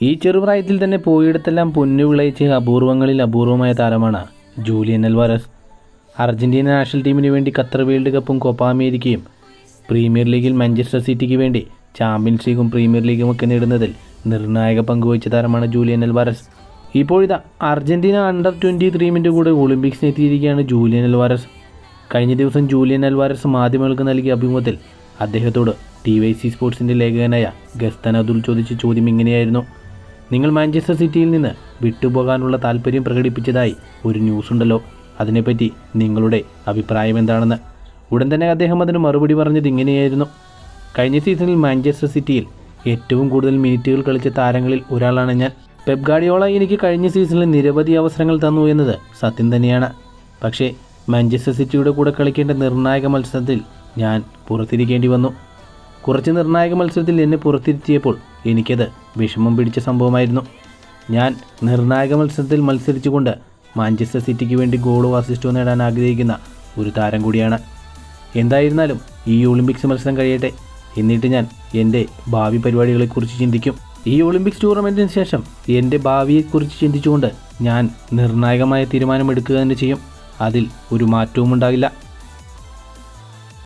ഈ ചെറുപ്രായത്തിൽ തന്നെ പോയിടത്തെല്ലാം പൊന്നു വിളയിച്ച് അപൂർവങ്ങളിൽ അപൂർവമായ താരമാണ് ജൂലിയൻ അൽവാരസ് അർജന്റീന നാഷണൽ ടീമിന് വേണ്ടി ഖത്തർ വേൾഡ് കപ്പും കോപ്പ അമേരിക്കയും പ്രീമിയർ ലീഗിൽ മാഞ്ചസ്റ്റർ സിറ്റിക്ക് വേണ്ടി ചാമ്പ്യൻസ് ലീഗും പ്രീമിയർ ലീഗും ഒക്കെ നേടുന്നതിൽ നിർണായക പങ്കുവഹിച്ച താരമാണ് ജൂലിയൻ അൽവാരസ് ഇപ്പോഴിതാ അർജന്റീന അണ്ടർ ട്വന്റി ടീമിന്റെ കൂടെ ഒളിമ്പിക്സിന് എത്തിയിരിക്കുകയാണ് ജൂലിയൻ അൽവാരസ് കഴിഞ്ഞ ദിവസം ജൂലിയൻ അൽവാരസ് മാധ്യമങ്ങൾക്ക് നൽകിയ അഭിമുഖത്തിൽ അദ്ദേഹത്തോട് ടി വൈ സി സ്പോർട്സിന്റെ ലേഖകനായ ഗസ്തൻ അതുൽ ചോദിച്ച ചോദ്യം ഇങ്ങനെയായിരുന്നു. നിങ്ങൾ മാഞ്ചസ്റ്റർ സിറ്റിയിൽ നിന്ന് വിട്ടുപോകാനുള്ള താല്പര്യം പ്രകടിപ്പിച്ചതായി ഒരു ന്യൂസ് ഉണ്ടല്ലോ അതിനെപ്പറ്റി നിങ്ങളുടെ അഭിപ്രായം എന്താണെന്ന് ഉടൻ തന്നെ അദ്ദേഹം അതിന് മറുപടി പറഞ്ഞത് ഇങ്ങനെയായിരുന്നു. കഴിഞ്ഞ സീസണിൽ മാഞ്ചസ്റ്റർ സിറ്റിയിൽ ഏറ്റവും കൂടുതൽ മിനിറ്റുകൾ കളിച്ച താരങ്ങളിൽ ഒരാളാണ് ഞാൻ. പെപ് ഗാഡിയോള എനിക്ക് കഴിഞ്ഞ സീസണിൽ നിരവധി അവസരങ്ങൾ തന്നു എന്നത് സത്യം തന്നെയാണ്. പക്ഷേ മാഞ്ചസ്റ്റർ സിറ്റിയുടെ കൂടെ കളിക്കേണ്ട നിർണായക മത്സരത്തിൽ ഞാൻ പുറത്തിരിക്കേണ്ടി വന്നു. കുറച്ച് നിർണായക മത്സരത്തിൽ എന്നെ പുറത്തിരുത്തിയപ്പോൾ എനിക്കത് വിഷമം പിടിച്ച സംഭവമായിരുന്നു. ഞാൻ നിർണായക മത്സരത്തിൽ മത്സരിച്ചുകൊണ്ട് മാഞ്ചസ്റ്റർ സിറ്റിക്ക് വേണ്ടി ഗോളോ അസിസ്റ്റോ നേടാൻ ആഗ്രഹിക്കുന്ന ഒരു താരം കൂടിയാണ്. എന്തായിരുന്നാലും ഈ ഒളിമ്പിക്സ് മത്സരം കഴിയട്ടെ. എന്നിട്ട് ഞാൻ എന്റെ ഭാവി പരിപാടികളെക്കുറിച്ച് ചിന്തിക്കും. ഈ ഒളിമ്പിക്സ് ടൂർണമെന്റിന് ശേഷം എന്റെ ഭാവിയെക്കുറിച്ച് ചിന്തിച്ചുകൊണ്ട് ഞാൻ നിർണായകമായ തീരുമാനമെടുക്കുക തന്നെ ചെയ്യും. അതിൽ ഒരു മാറ്റവും ഉണ്ടാകില്ല